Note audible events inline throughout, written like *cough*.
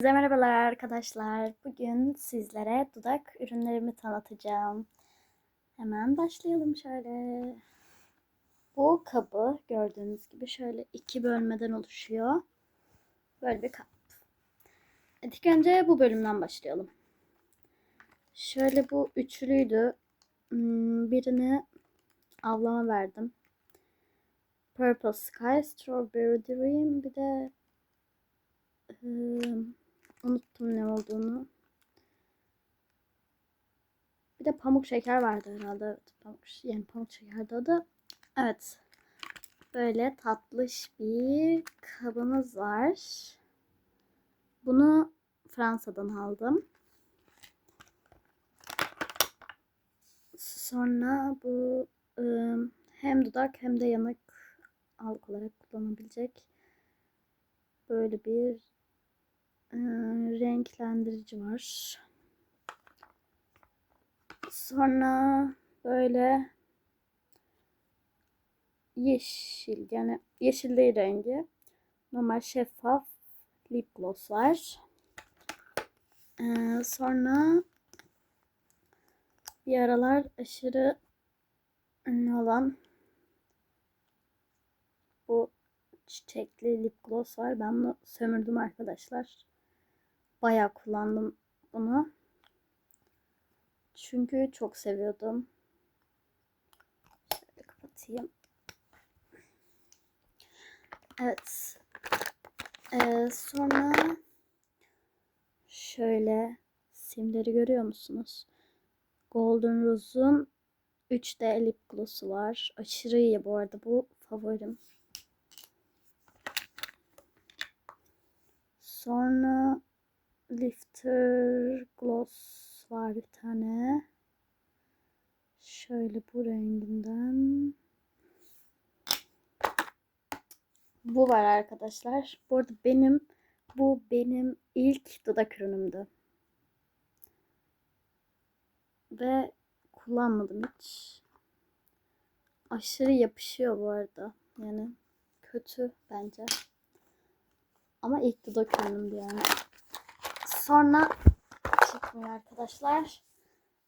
Size merhabalar arkadaşlar. Bugün sizlere dudak ürünlerimi tanıtacağım. Hemen başlayalım şöyle. Bu kabı gördüğünüz gibi şöyle iki bölmeden oluşuyor. Böyle bir kap. İlk önce bu bölümden başlayalım. Şöyle bu üçlüydü. Hmm, Birini ablama verdim. Purple Sky, Strawberry Dream, bir de ıı, unuttum ne olduğunu. Bir de pamuk şeker vardı herhalde. Evet, pamuk, yani pamuk şekerdi adı. Evet. Böyle tatlış bir kabımız var. Bunu Fransa'dan aldım. Sonra bu hem dudak hem de yanık algı olarak kullanabilecek böyle bir e, renklendirici var. Sonra böyle yeşil yani yeşil değil rengi. Normal şeffaf lip gloss var. Ee, sonra bir aralar aşırı ünlü olan bu çiçekli lip gloss var. Ben bunu sömürdüm arkadaşlar. Bayağı kullandım bunu. Çünkü çok seviyordum. Şöyle kapatayım. Evet. Ee, sonra şöyle simleri görüyor musunuz? Golden Rose'un 3D lip gloss'u var. Aşırı iyi bu arada. Bu favorim. Sonra Lifter Gloss var bir tane. Şöyle bu renginden. Bu var arkadaşlar. Bu arada benim bu benim ilk dudak ürünümdü. Ve kullanmadım hiç. Aşırı yapışıyor bu arada. Yani kötü bence. Ama ilk dudak ürünümdü yani. Sonra çıkmıyor arkadaşlar.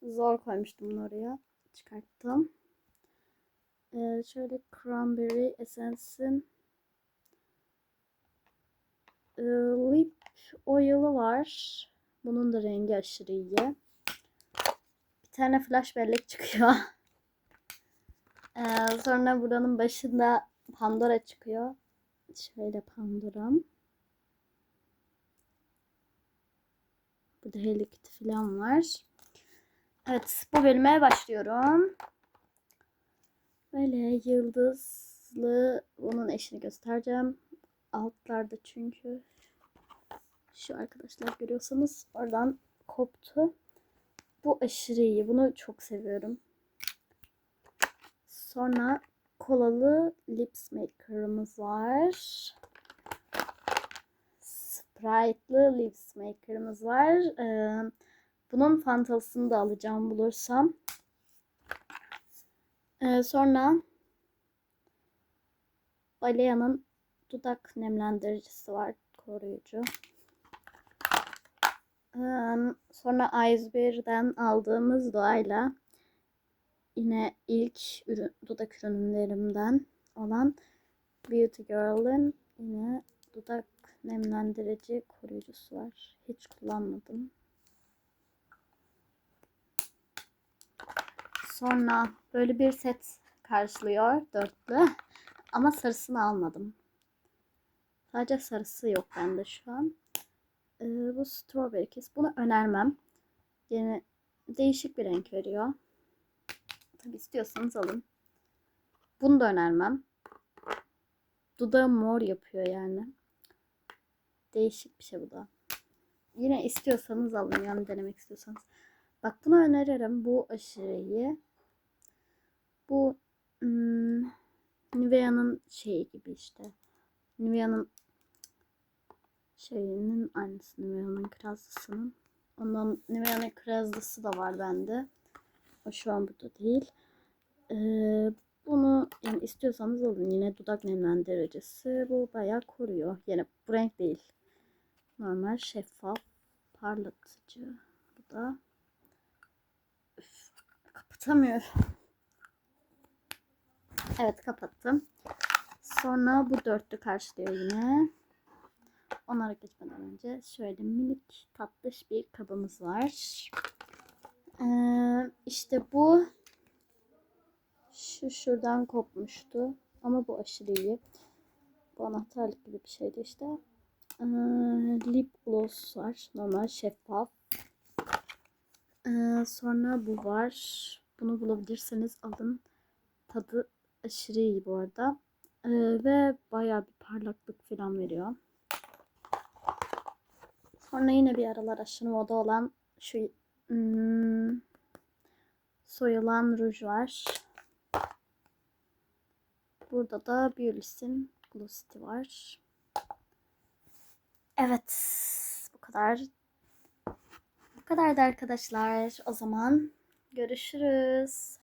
Zor koymuştum bunu oraya. Çıkarttım. Ee, şöyle Cranberry Essence'in e, lip oil'ı var. Bunun da rengi aşırı iyi. Bir tane flash bellek çıkıyor. *laughs* Ee, sonra buranın başında Pandora çıkıyor. Şöyle Pandora'm. Burada Hello Kitty falan var. Evet bu bölüme başlıyorum. Böyle yıldızlı bunun eşini göstereceğim. Altlarda çünkü şu arkadaşlar görüyorsanız oradan koptu. Bu aşırı iyi. Bunu çok seviyorum. Sonra kolalı lips maker'ımız var. Sprite'lı lips maker'ımız var. Ee, bunun fantasını da alacağım bulursam. Ee, sonra Balea'nın dudak nemlendiricisi var. Koruyucu. Ee, sonra 1'den aldığımız doğayla yine ilk ürün, dudak ürünlerimden olan Beauty Girl'ın yine dudak nemlendirici koruyucusu var. Hiç kullanmadım. Sonra böyle bir set karşılıyor dörtlü. Ama sarısını almadım. Sadece sarısı yok bende şu an. Ee, bu Strawberry Kiss. Bunu önermem. Yine değişik bir renk veriyor. Tabi istiyorsanız alın. Bunu da önermem. Dudağı mor yapıyor yani. Değişik bir şey bu da. Yine istiyorsanız alın yani denemek istiyorsanız. Bak bunu öneririm. Bu aşırı. Bu hmm, Nivea'nın şeyi gibi işte. Nivea'nın şeyinin aynısı Nivea'nın krazlısının. Ondan Nivea'nın krazlısı da var bende. O şu an burada değil. Ee, bunu yani istiyorsanız alın. Yine dudak nemlendiricisi. Bu bayağı koruyor. Yani bu renk değil. Normal şeffaf parlatıcı. Bu da Üf, kapatamıyorum. Evet kapattım. Sonra bu dörtlü karşılıyor yine. Onlara geçmeden önce şöyle minik tatlış bir kabımız var. Ee, işte bu şu şuradan kopmuştu. Ama bu aşırı iyi. Bu anahtarlık gibi bir şeydi işte. Ee, lip gloss var. Normal şeffaf. Ee, sonra bu var. Bunu bulabilirseniz alın. Tadı aşırı iyi bu arada. Ee, ve bayağı bir parlaklık falan veriyor. Sonra yine bir aralar aşırı moda olan şu hmm, soyulan ruj var. Burada da Beulis'in Glossity var. Evet. Bu kadar. Bu kadardı arkadaşlar. O zaman görüşürüz.